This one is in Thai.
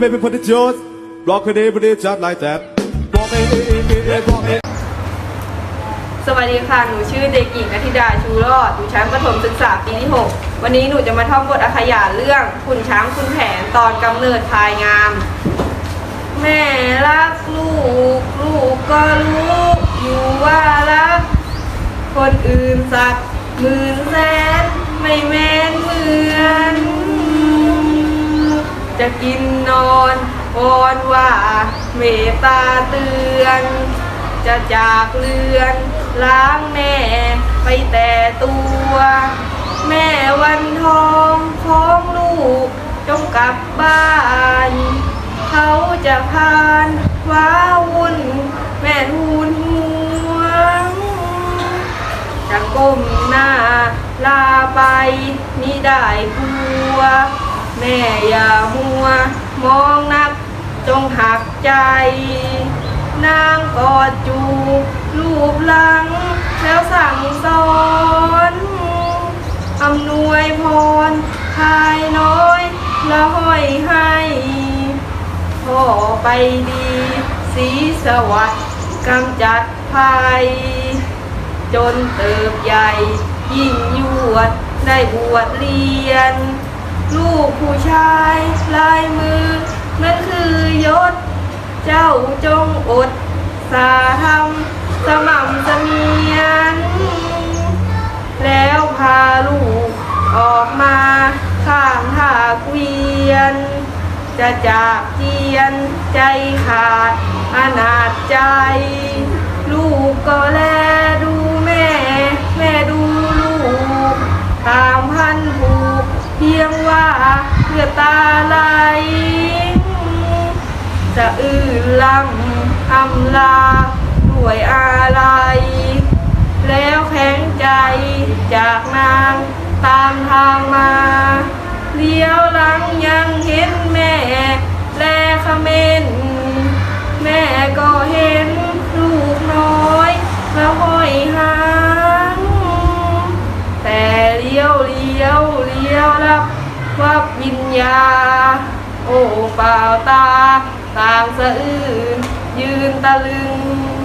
Baby put it yours Rock it put it just like that Rock it rock it สวัสดีค่ะ หนูชื่อเด็กหญิงนัทธิดาชูรอด อยู่ชั้นประถมศึกษาปีที่ 6 วันนี้หนูจะมาท่องบทอาขยานเรื่องขุนช้างขุนแผนตอนกำเนิดพายงาม แม่รักลูก ลูกก็รู้อยู่ว่ารัก คนอื่นสักหมื่นแสนไม่แม้นเหมือน จะกินนอนวอนว่าเมตตาเตือน จะจากเรือนล้างแม่ไปแต่ตัว แม่วันทองของลูกจงกลับบ้าน เขาจะพานว้าวุ่น แม่ทูนห่วงจะก้มหน้าลาไปนี่ได้ผัว แม่อย่ามัว มองนัก จงหักใจ นางกอดจูบรูปหลัง แล้วสั่งสอนอำนวยพรทายน้อยละห้อยให้พ่อไปดี สีสวัสดิ์กำจัดภัย จนเติบใหญ่ ยิ่งยวดได้บวชเรียน ลูกผู้ชายลายมือ นั่นคือยศ เจ้าจงอด สาธรรม สม่ำเสมียน แล้วพาลูกออกมา ข้างทาเกวียน จะจากเจียนใจขาดอนาจใจ ลูกก็แลดูแม่ แม่ดูลูก ตามพันผู เพียงว่าเพื่อตาไหลจะอื้อลำอำลาด้วยอะไร แล้วแข็งใจจากนางตามทางมา เลี้ยวเลี้ยวลับวับวิญญา โอ้เปล่าตา ต่างสะอื้นยืนตะลึง